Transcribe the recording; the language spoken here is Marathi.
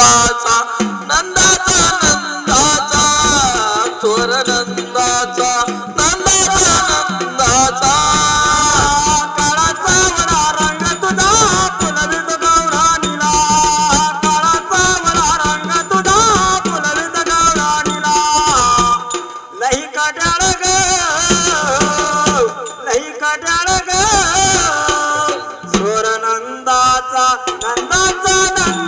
नंदाचा नंदाचा नंदाचा चोर नंदाचा नंदाचा नंदाचा. काळाचा वरा रंग तुझा पुनर्वित गौराणीला. काळाचा वरा रंग तुझा पुनर्वित गौराणीला. लई काट्याळ ग? लई काट्याळ ग? चोर नंदाचा नंदाचा नंदा